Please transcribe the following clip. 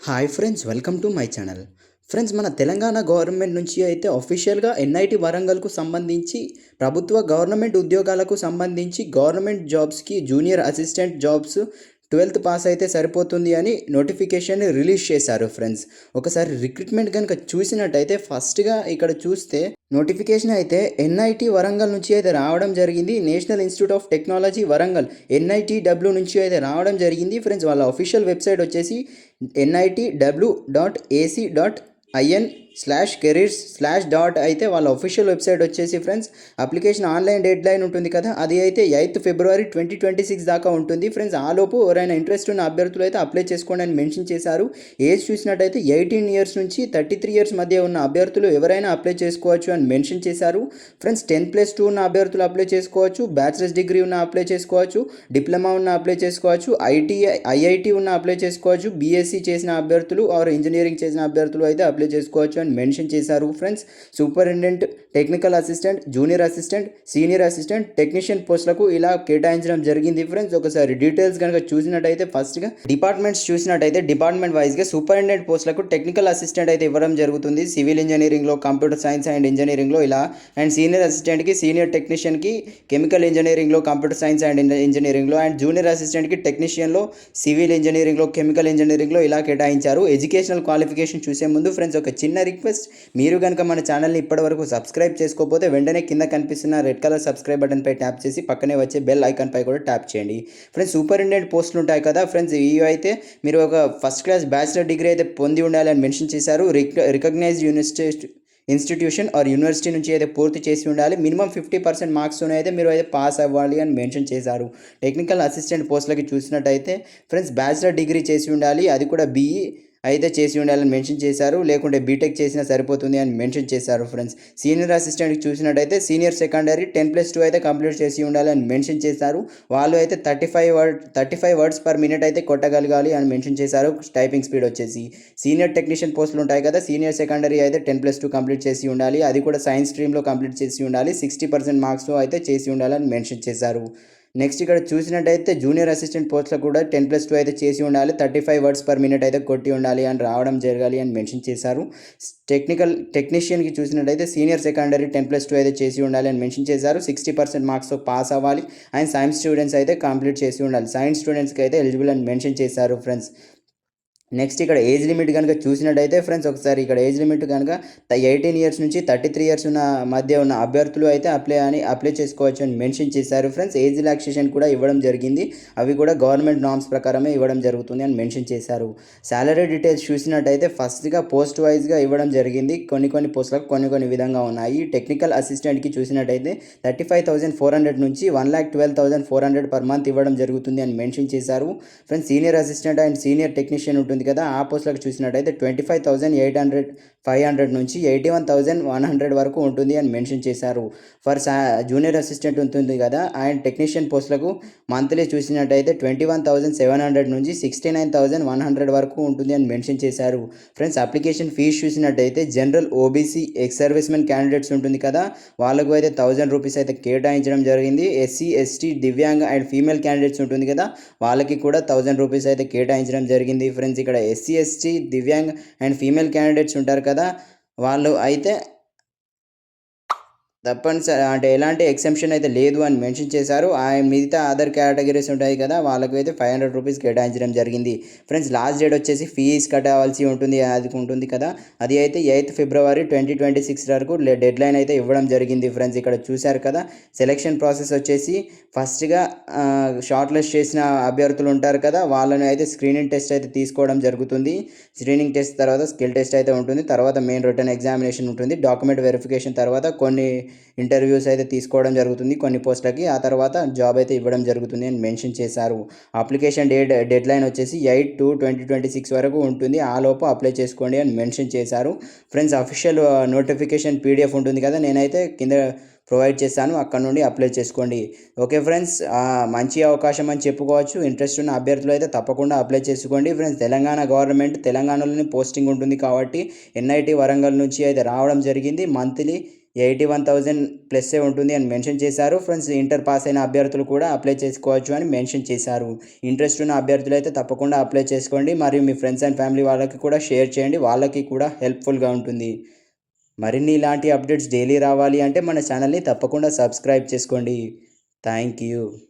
Hi friends welcome to my channel. Friends మన Telangana government నుంచి అయితే అఫీషియల్గా ఎన్ఐటి వరంగల్కు సంబంధించి ప్రభుత్వ గవర్నమెంట్ ఉద్యోగాలకు సంబంధించి గవర్నమెంట్ జాబ్స్కి junior assistant jobs twelfth pass అయితే సరిపోతుంది అని నోటిఫికేషన్ రిలీజ్ చేశారు ఫ్రెండ్స్. ఒకసారి రిక్రూట్మెంట్ కనుక చూసినట్టయితే ఫస్ట్గా ఇక్కడ చూస్తే నోటిఫికేషన్ అయితే ఎన్ఐటి వరంగల్ నుంచి అయితే రావడం జరిగింది. National institute of technology Warangal NIT W నుంచి అయితే రావడం జరిగింది ఫ్రెండ్స్. వాళ్ళ అఫీషియల్ వెబ్సైట్ వచ్చేసి NIT W dot AC dot IN slash careers slash dot అయితే వాళ్ళ అఫీషియల్ వెబ్సైట్ వచ్చేసి friends application online deadline ఉంటుంది కదా అది అయితే eighth February twenty twenty six దాకా ఉంటుంది. ఫ్రెండ్స్ ఆలోపు ఎవరైనా ఇంట్రెస్ట్ ఉన్న అభ్యర్థులు అయితే అప్లై చేసుకోండి అని మెన్షన్ చేశారు. ఏజ్ చూసినట్టయితే ఎయిటీన్ ఇయర్స్ నుంచి థర్టీ త్రీ ఇయర్స్ మధ్య ఉన్న అభ్యర్థులు ఎవరైనా అప్లై చేసుకోవచ్చు అని మెన్షన్ చేశారు. ఫ్రెండ్స్ టెన్త్ ప్లస్ టూ ఉన్న అభ్యర్థులు అప్లై చేసుకోవచ్చు బ్యాచిలర్స్ డిగ్రీ ఉన్న అప్లై చేసుకోవచ్చు డిప్లొమా ఉన్న అప్లై చేసుకోవచ్చు ఐటీఐ ఐఐటి ఉన్న అప్లై చేసుకోవచ్చు బీఎస్సీ చేసిన అభ్యర్థులు ఆర్ ఇంజనీరింగ్ చేసిన అభ్యర్థులు అయితే అప్లై చేసుకోవచ్చు అని మెన్షన్ చేశారు. Friends superintendent technical assistant junior assistant senior assistant technician పోస్టులకు ఇలా కేటాయించడం జరిగింది. ఫ్రెండ్స్ ఒకసారి డీటెయిల్స్ కనుక చూసినట్టయితే ఫస్ట్గా డిపార్ట్మెంట్స్ చూసినట్టయితే డిపార్ట్మెంట్ వైజ్గా సూపరింటెండెంట్ పోస్టులకు టెక్నికల్ అసిస్టెంట్ అయితే ఇవ్వడం జరుగుతుంది. సివిల్ ఇంజనీరింగ్లో కంప్యూటర్ సైన్స్ అండ్ ఇంజనీరింగ్లో ఇలా అండ్ సీనియర్ అసిస్టెంట్కి సీనియర్ టెక్నీషియన్కి కెమికల్ ఇంజనీరింగ్లో కంప్యూటర్ సైన్స్ అండ్ ఇంజనీరింగ్లో అండ్ జూనియర్ అసిస్టెంట్కి టెక్నీషియన్లో సివిల్ ఇంజనీరింగ్లో కెమికల్ ఇంజనీరింగ్లో ఇలా కేటాయించారు. ఎడ్యుకేషనల్ క్వాలిఫికేషన్ చూసే ముందు ఫ్రెండ్స్ ఒక చిన్న రిక్వెస్ట్ మీరు కనుక మన ఛానల్ని ఇప్పటివరకు సబ్స్క్రైబ్ చేసుకోకపోతే వెంటనే కింద కనిపిస్తున్న రెడ్ కలర్ సబ్స్క్రైబ్ బటన్ పై ట్యాప్ చేసి పక్కనే వచ్చే బెల్ ఐకాన్ పై కూడా ట్యాప్ చేయండి. ఫ్రెండ్స్ సూపరింటెండెంట్ పోస్టులు ఉంటాయి కదా ఫ్రెండ్స్ ఇవి అయితే మీరు ఒక ఫస్ట్ క్లాస్ బ్యాచిలర్ డిగ్రీ అయితే పొంది ఉండాలి అని మెన్షన్ చేశారు. రిక recognised university institution or university నుంచి అయితే పూర్తి చేసి ఉండాలి. మినిమం ఫిఫ్టీ పర్సెంట్ మార్క్స్తోనే అయితే మీరు అయితే పాస్ అవ్వాలి అని మెన్షన్ చేశారు. టెక్నికల్ అసిస్టెంట్ పోస్టులకి చూసినట్టయితే ఫ్రెండ్స్ బ్యాచిలర్ డిగ్రీ చేసి ఉండాలి. అది కూడా బీఈ అయితే చేసి ఉండాలని మెన్షన్ చేశారు. లేకుంటే బీటెక్ చేసినా సరిపోతుంది అని మెన్షన్ చేశారు ఫ్రెండ్స్. సీనియర్ అసిస్టెంట్కి చూసినట్టయితే senior secondary ten plus two అయితే కంప్లీట్ చేసి ఉండాలని మెన్షన్ చేశారు. వాళ్ళు అయితే thirty five word thirty five words per minute అయితే కొట్టగలగాలి అని మెన్షన్ చేశారు. టైపింగ్ స్పీడ్ వచ్చేసి సీనియర్ టెక్నీషియన్ పోస్టులు ఉంటాయి కదా సీనియర్ సెకండరీ అయితే టెన్ ప్లస్ టూ కంప్లీట్ చేసి ఉండాలి. అది కూడా సైన్స్ స్ట్రీమ్లో కంప్లీట్ చేసి ఉండాలి. సిక్స్టీ పర్సెంట్ మార్క్స్లో అయితే చేసి ఉండాలని మెన్షన్ చేశారు. నెక్స్ట్ ఇక్కడ చూసినట్టయితే జూనియర్ అసిస్టెంట్ పోస్ట్లో కూడా టెన్ ప్లస్ టూ అయితే చేసి ఉండాలి. Thirty five words per minute అయితే కొట్టి ఉండాలి అని రావడం జరగాలి అని మెన్షన్ చేశారు. టెక్నికల్ టెక్నీషియన్కి చూసినట్టయితే senior secondary ten plus two అయితే చేసి ఉండాలి అని మెన్షన్ చేశారు. సిక్స్టీ పర్సెంట్ మార్క్స్తో పాస్ అవ్వాలి. అండ్ సైన్స్ స్టూడెంట్స్ అయితే కంప్లీట్ చేసి ఉండాలి. సైన్స్ స్టూడెంట్స్కి అయితే ఎలిజిబుల్ అని మెన్షన్ చేశారు ఫ్రెండ్స్. నెక్స్ట్ ఇక్కడ ఏజ్ లిమిట్ కనుక చూసినట్టయితే ఫ్రెండ్స్ ఒకసారి ఇక్కడ ఏజ్ లిమిట్ కనుక ఎయిటీన్ ఇయర్స్ నుంచి థర్టీ త్రీ ఇయర్స్ ఉన్న మధ్య ఉన్న అభ్యర్థులు అయితే అప్లై అని అప్లై చేసుకోవచ్చు అని మెన్షన్ చేశారు ఫ్రెండ్స్ ఏజ్ రిలాక్సేషన్ కూడా ఇవ్వడం జరిగింది. అవి కూడా గవర్నమెంట్ నామ్స్ ప్రకారమే ఇవ్వడం జరుగుతుంది అని మెన్షన్ చేశారు. శాలరీ డీటెయిల్స్ చూసినట్టయితే ఫస్ట్గా పోస్ట్ వైజ్గా ఇవ్వడం జరిగింది. కొన్ని కొన్ని పోస్టులకు కొన్ని కొన్ని విధంగా ఉన్నాయి. టెక్నికల్ అసిస్టెంట్కి చూసినట్టయితే thirty five thousand four hundred నుంచి one lakh twelve thousand four hundred per month ఇవ్వడం జరుగుతుంది అని మెన్షన్ చేశారు. Friends senior assistant and senior technician ఉంటుంది. కదా. ఆ పోస్టులకు చూసినట్టయితే twenty five thousand eight hundred five hundred నుంచి eighty one thousand one hundred వరకు ఉంటుంది అని మెన్షన్ చేశారు. ఫర్ సా జూనియర్ అసిస్టెంట్ ఉంటుంది కదా. అండ్ టెక్నీషియన్ పోస్టులకు మంత్లీ చూసినట్టయితే twenty one thousand seven hundred నుంచి sixty nine thousand one hundred వరకు ఉంటుంది అని మెన్షన్ చేశారు. ఫ్రెండ్స్ అప్లికేషన్ ఫీజు చూసినట్టయితే general OBC ex servicemen candidates ఉంటుంది కదా. వాళ్ళకు అయితే థౌజండ్ రూపీస్ అయితే కేటాయించడం జరిగింది. ఎస్సీ ఎస్టీ దివ్యాంగ అండ్ ఫీమేల్ క్యాండిడేట్స్ ఉంటుంది కదా. వాళ్ళకి కూడా థౌజండ్ రూపీస్ అయితే కేటాయించడం జరిగింది. ఫ్రెండ్స్ ఇక్కడ ఇక్కడ SC ST divyang and female candidates ఉంటారు కదా వాళ్ళు అయితే తప్పనిసరి అంటే ఎలాంటి ఎక్సెంప్షన్ అయితే లేదు అని మెన్షన్ చేశారు. ఆ మిగతా అదర్ కేటగిరీస్ ఉంటాయి కదా వాళ్ళకి అయితే ఫైవ్ హండ్రెడ్ రూపీస్ కేటాయించడం జరిగింది. ఫ్రెండ్స్ లాస్ట్ డేట్ వచ్చేసి ఫీజ్ కట్టవలసి ఉంటుంది అది ఉంటుంది కదా. అది అయితే eighth February twenty twenty six వరకు డెడ్ లైన్ అయితే ఇవ్వడం జరిగింది ఫ్రెండ్స్ ఇక్కడ చూశారు కదా. సెలెక్షన్ ప్రాసెస్ వచ్చేసి ఫస్ట్గా షార్ట్ లిస్ట్ చేసిన అభ్యర్థులు ఉంటారు కదా వాళ్ళని అయితే స్క్రీనింగ్ టెస్ట్ అయితే తీసుకోవడం జరుగుతుంది. స్క్రీనింగ్ టెస్ట్ తర్వాత స్కిల్ టెస్ట్ అయితే ఉంటుంది. తర్వాత మెయిన్ రిటర్న్ ఎగ్జామినేషన్ ఉంటుంది. డాక్యుమెంట్ వెరిఫికేషన్ తర్వాత కొన్ని ఇంటర్వ్యూస్ అయితే తీసుకోవడం జరుగుతుంది కొన్ని పోస్టులకి. ఆ తర్వాత జాబ్ అయితే ఇవ్వడం జరుగుతుంది అని మెన్షన్ చేశారు. అప్లికేషన్ డేట్ డెడ్ లైన్ వచ్చేసి eight two twenty twenty six వరకు ఉంటుంది. ఆ లోపు అప్లై చేసుకోండి అని మెన్షన్ చేశారు. ఫ్రెండ్స్ అఫీషియల్ నోటిఫికేషన్ పీడిఎఫ్ ఉంటుంది కదా నేనైతే కింద ప్రొవైడ్ చేస్తాను అక్కడ నుండి అప్లై చేసుకోండి. ఓకే ఫ్రెండ్స్ మంచి అవకాశం అని చెప్పుకోవచ్చు. ఇంట్రెస్ట్ ఉన్న అభ్యర్థులు అయితే తప్పకుండా అప్లై చేసుకోండి. ఫ్రెండ్స్ తెలంగాణ గవర్నమెంట్ తెలంగాణలోని పోస్టింగ్ ఉంటుంది కాబట్టి ఎన్ఐటి వరంగల్ నుంచి అయితే రావడం జరిగింది. మంత్లీ ఎయిటీ వన్ థౌజండ్ ప్లస్సే ఉంటుంది అని మెన్షన్ చేశారు. ఫ్రెండ్స్ ఇంటర్ పాస్ అయిన అభ్యర్థులు కూడా అప్లై చేసుకోవచ్చు అని మెన్షన్ చేశారు. ఇంట్రెస్ట్ ఉన్న అభ్యర్థులు అయితే తప్పకుండా అప్లై చేసుకోండి. మరియు మీ ఫ్రెండ్స్ అండ్ ఫ్యామిలీ వాళ్ళకి కూడా షేర్ చేయండి. వాళ్ళకి కూడా హెల్ప్ఫుల్గా ఉంటుంది. మరిన్ని ఇలాంటి అప్డేట్స్ డైలీ రావాలి అంటే మన ఛానల్ని తప్పకుండా సబ్స్క్రైబ్ చేసుకోండి. Thank you.